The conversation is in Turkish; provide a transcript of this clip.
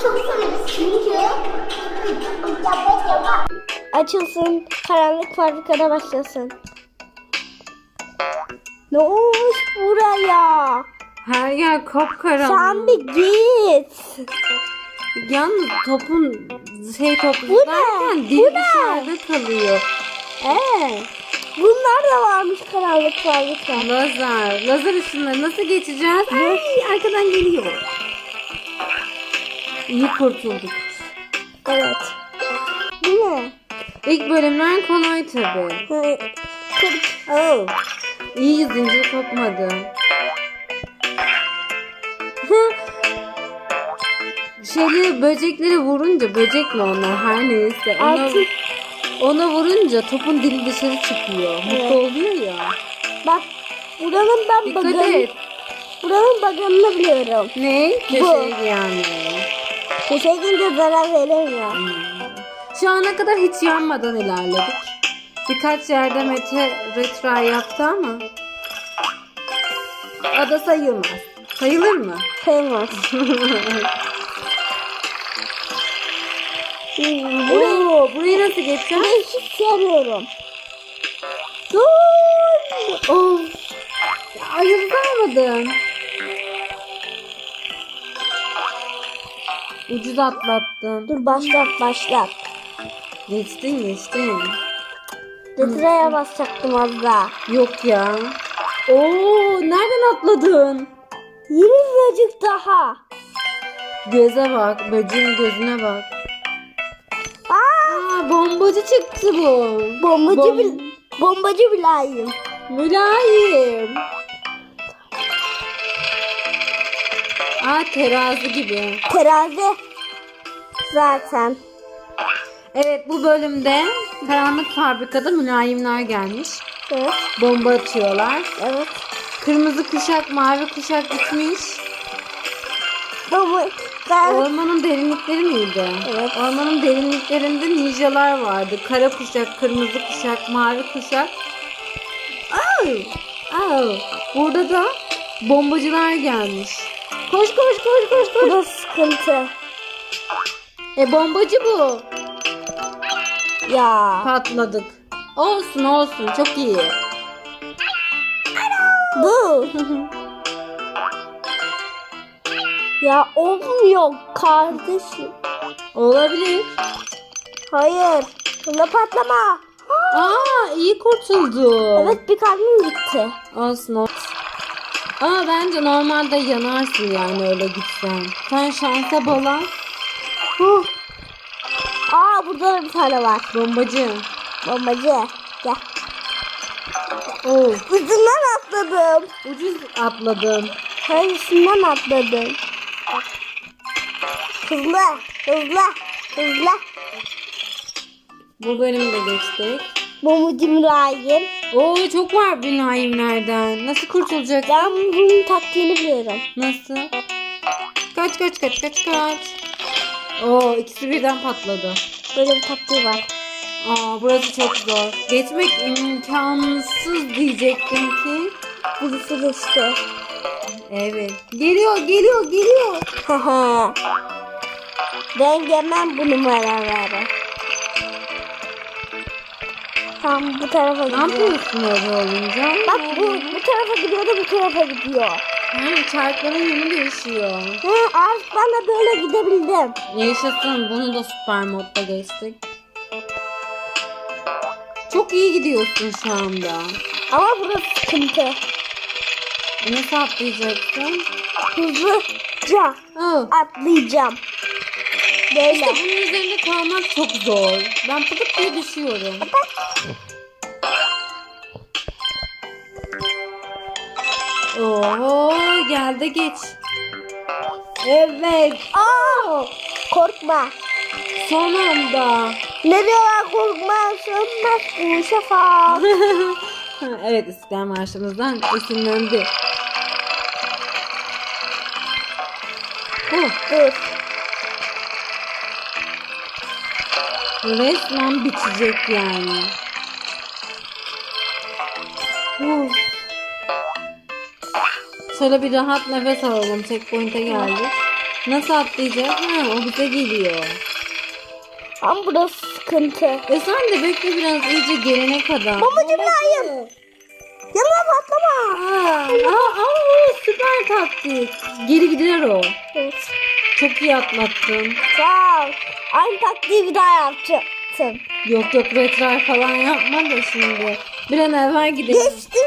Çok Açılsın, karanlık fabrikada başlasın. Ne olmuş buraya? Her yer kapkaranlık. Sen bir git. Yalnız topun şey toplarken Bu dil dışarıda kalıyor. Ee, bunlar da varmış karanlık fabrika. Lazer. Lazer ışınları nasıl geçeceğiz? Ay arkadan geliyor. İyi kurtulduk. Evet. Bu ne? İlk bölümler kolay tabi. Oh. İyi zincir kopmadı. Şeyleri böcekleri vurunca böcek mi onlar her neyse ona, Artık ona vurunca topun dili dışarı çıkıyor. Mutlu Evet. oluyor ya. bak buranın ben Dikkat baganı, et. buranın baganını biliyorum. Ne? Köşeye yani. Köşeye gidince zarar veremiyor. Şu ana kadar hiç yanmadan ilerledik. Birkaç yerde Mete retry yaptı ama. Ada sayılmaz. Sayılır mı? Sayılmaz. Burayı, Oo, burayı nasıl geçeceğiz? burayı hiç sevmiyorum. Dur. Of. Ya, yıldız Ucuz atlattın. Dur başlat başlat. Geçtin geçtin. Retroya basacaktım az daha. Yok ya. Oo, nereden atladın? Yeni birazcık daha. Göze bak, böceğin gözüne bak. Aa, Aa, bombacı çıktı bu. bombacı Bom- bil bombacı bilayım. Mülayim. Aa, terazi gibi. Terazi. Zaten. Evet, bu bölümde karanlık fabrikada mülayimler gelmiş. Evet. Bomba atıyorlar. Evet. Kırmızı kuşak, mavi kuşak gitmiş. Bomba. Ben... Ormanın derinlikleri miydi? Evet. Ormanın derinliklerinde ninjalar vardı. Kara kuşak, kırmızı kuşak, mavi kuşak. Au! Au! Burada da bombacılar gelmiş. Koş koş koş koş koş. Bu da sıkıntı. E bombacı bu. Ya. Patladık. Olsun olsun çok iyi. Bu. ya olmuyor kardeşim. Olabilir. Hayır. Bunda patlama. Aa iyi kurtuldu. Evet bir kalbim gitti. Olsun olsun. Ama bence normalde yanarsın yani öyle gitsen. Sen şansa bala. Huh. Aa burada da bir tane var. Bombacı. Bombacı. Gel. Oo, Üstünden atladım. ucuz atladın. Hayır üstünden atladım. Hızlı. Hızlı. Hızlı. Bu bölümü de geçtik. Bombacı mülayim. Oo çok var binayimlerden. Nasıl kurtulacak? Ben bunun taktiğini biliyorum. Nasıl? Kaç kaç kaç kaç kaç. Oo ikisi birden patladı. Böyle bir taktiği var. Aa burası çok zor. Geçmek imkansız diyecektim ki. Birisi geçti. Evet. Geliyor geliyor geliyor. Ben gelmem bu numaraları. Tam bu tarafa Ne gidiyor. yapıyorsun öyle olunca? Bak bu bu tarafa gidiyor da bu tarafa gidiyor. Ha, çarkların yönü değişiyor. Ha, artık ben de böyle gidebildim. Yaşasın. Bunu da süper modda geçtik. Çok iyi gidiyorsun şu anda. Ama burası sıkıntı. Nasıl atlayacaksın? Hızlıca Oh. atlayacağım. Böyle. İşte bunun üzerinde kalmak çok zor. Ben pıtık diye düşüyorum. Oo geldi geç. Evet. Aa, korkma. Son anda. Ne diyorlar korkma sönmez bu şafak. evet İstiklal Marşımızdan esinlendi. Dur, dur. Resmen bitecek yani. Uf. Şöyle bir rahat nefes alalım. Checkpoint'e geldik. Nasıl atlayacağız? Ha, o bize geliyor. Ama burası sıkıntı. E sen de bekle biraz iyice gelene kadar. Babacım hayır. Yanına patlama. Aa, aa, aa, süper taktik. Geri gider o. Evet. Çok iyi atlattın. Sağ ol. Aynı taktiği bir daha yapacaktım. Yok yok retrar falan yapma da şimdi. Bir an evvel gidelim. Geçtim.